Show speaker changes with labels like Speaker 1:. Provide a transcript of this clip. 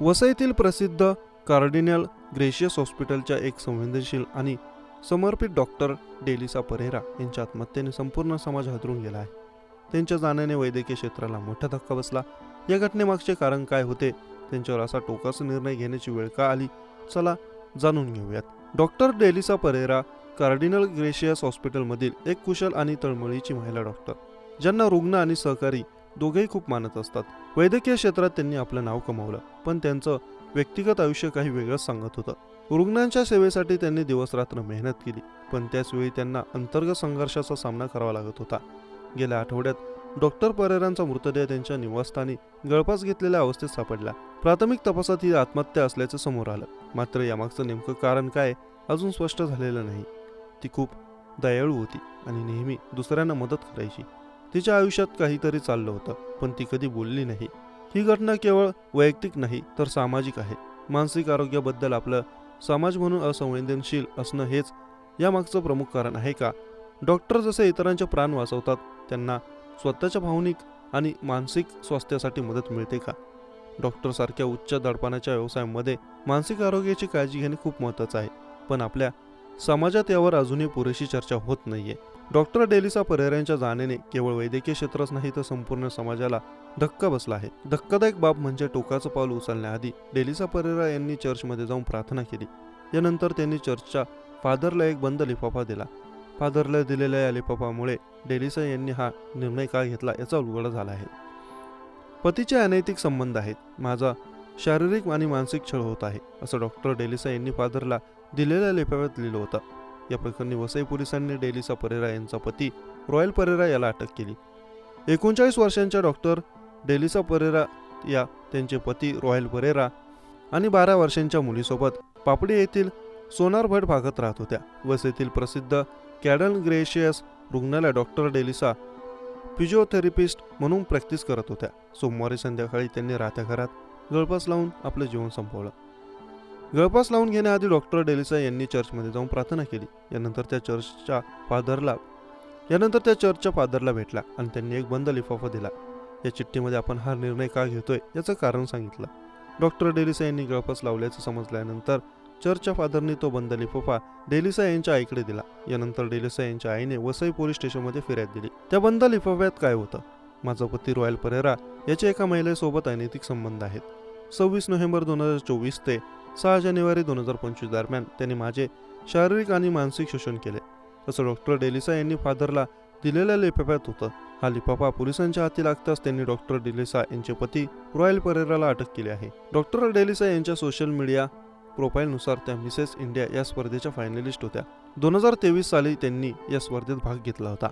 Speaker 1: वसईतील प्रसिद्ध cardinal gracious हॉस्पिटलच्या एक संवेदनशील आणि समर्पित डॉक्टर डेलिसा परेरा यांच्या आत्महत्येने संपूर्ण समाज हादरून गेला आहे. त्यांच्या जाण्याने वैद्यकीय क्षेत्राला मोठा धक्का बसला. या घटनेमागचे कारण काय होते? त्यांच्यावर असा टोकाचा निर्णय घेण्याची वेळ का आली? चला जाणून घेऊयात. Doctor Delisa Pereira Cardinal Gracious हॉस्पिटलमधील एक कुशल आणि तळमळीची महिला डॉक्टर ज्यांना रुग्ण आणि सहकारी दोघेही खूप मानत असतात. वैद्यकीय क्षेत्रात त्यांनी आपलं नाव कमावलं पण त्यांचं व्यक्तिगत आयुष्य काही वेगळंच सांगत होतं. रुग्णांच्या सेवेसाठी त्यांनी दिवसरात्र मेहनत केली पण त्याचवेळी त्यांना अंतर्गत संघर्षाचा सामना करावा लागत होता. गेल्या आठवड्यात डॉक्टर परेरांचा मृतदेह त्यांच्या निवासस्थानी गळफास घेतलेल्या अवस्थेत सापडला. प्राथमिक तपासात ही आत्महत्या असल्याचं समोर आलं. मात्र यामागचं नेमकं कारण काय अजून स्पष्ट झालेलं नाही. ती खूप दयाळू होती आणि नेहमी दुसऱ्यांना मदत करायची. तिच्या आयुष्यात काहीतरी चाललं होतं पण ती कधी बोलली नाही. ही घटना केवळ वैयक्तिक नाही तर सामाजिक आहे. मानसिक आरोग्याबद्दल आपलं समाज म्हणून असंवेदनशील असणं हेच यामागचं प्रमुख कारण आहे का? डॉक्टर जसे इतरांचे प्राण वाचवतात त्यांना स्वतःच्या भावनिक आणि मानसिक स्वास्थ्यासाठी मदत मिळते का? डॉक्टरसारख्या उच्च दडपणाच्या व्यवसायामध्ये मानसिक आरोग्याची काळजी घेणे खूप महत्त्वाचं आहे. पण आपल्या समाजात यावर अजूनही पुरेशी चर्चा होत नाही आहे डॉक्टर डेलिसा परेरांच्या जाण्याने केवळ वैद्यकीय क्षेत्रच नाही तर संपूर्ण समाजाला धक्का बसला आहे. धक्कादायक बाब म्हणजे टोकाचं पाऊल उचलण्याआधी डेलिसा परेरा यांनी चर्चमध्ये जाऊन प्रार्थना केली. यानंतर त्यांनी चर्चच्या फादरला एक बंद लिफाफा दिला. फादरला दिलेल्या या लिफाफामुळे डेलिसा यांनी हा निर्णय का घेतला याचा उलगडा झाला आहे. पतीचे अनैतिक संबंध आहेत. माझा शारीरिक आणि मानसिक छळ होत आहे असं डॉक्टर डेलिसा यांनी फादरला दिलेल्या लिफाफ्यात लिहिलं होतं. या प्रकरणी वसई पोलिसांनी डेलिसा परेरा यांचा पती रॉयल परेरा याला अटक केली. एकोणचाळीस वर्षांच्या डॉक्टर डेलिसा परेरा या त्यांचे पती रॉयल परेरा आणि बारा वर्षांच्या मुलीसोबत पापडी येथील सोनार भट भागात राहत होत्या. वसईतील प्रसिद्ध कॅडन ग्रेशियस रुग्णालय डॉक्टर डेलिसा फिजिओथेरपिस्ट म्हणून प्रॅक्टिस करत होत्या. सोमवारी संध्याकाळी त्यांनी राहत्या घरात गळपास लावून आपलं जीवन संपवलं. गळपास लावून घेण्याआधी डॉक्टर डेलिसा यांनी चर्चमध्ये जाऊन प्रार्थना केली. यानंतर त्या चर्चच्या फादरला यानंतर त्या चर्चच्या फादरला भेटला आणि त्यांनी एक बंद लिफाफा दिला. या चिठ्ठीमध्ये आपण हा निर्णय का घेतोय याचं कारण सांगितलं. डॉक्टर डेलिसा यांनी गळपास लावल्याचं समजल्यानंतर चर्चच्या फादरनी तो बंद लिफाफा डेलिसा यांच्या आईकडे दिला. यानंतर डेलिसा यांच्या आईने वसई पोलीस स्टेशनमध्ये फिर्याद दिली. त्या बंद लिफाफ्यात काय होतं? माझा पती रॉयल परेरा याचे एका महिलेसोबत अनैतिक संबंध आहेत. सव्वीस नोव्हेंबर दोन हजार चोवीस ते सहा जानेवारी दोन हजार पंचवीस दरम्यान त्यांनी माझे शारीरिक आणि मानसिक शोषण केले. असं डॉक्टर डेलिसा यांनी फादरला दिलेल्या लिफाफ्यात होतं. हा लिफाफा पोलिसांच्या हाती लागताच त्यांनी डॉक्टर डेलिसा यांचे पती रॉयल परेराला अटक केली आहे. डॉक्टर डेलिसा यांच्या सोशल मीडिया प्रोफाईलनुसार त्या मिसेस इंडिया या स्पर्धेच्या फायनलिस्ट होत्या. दोन हजार तेवीस साली त्यांनी या स्पर्धेत भाग घेतला होता.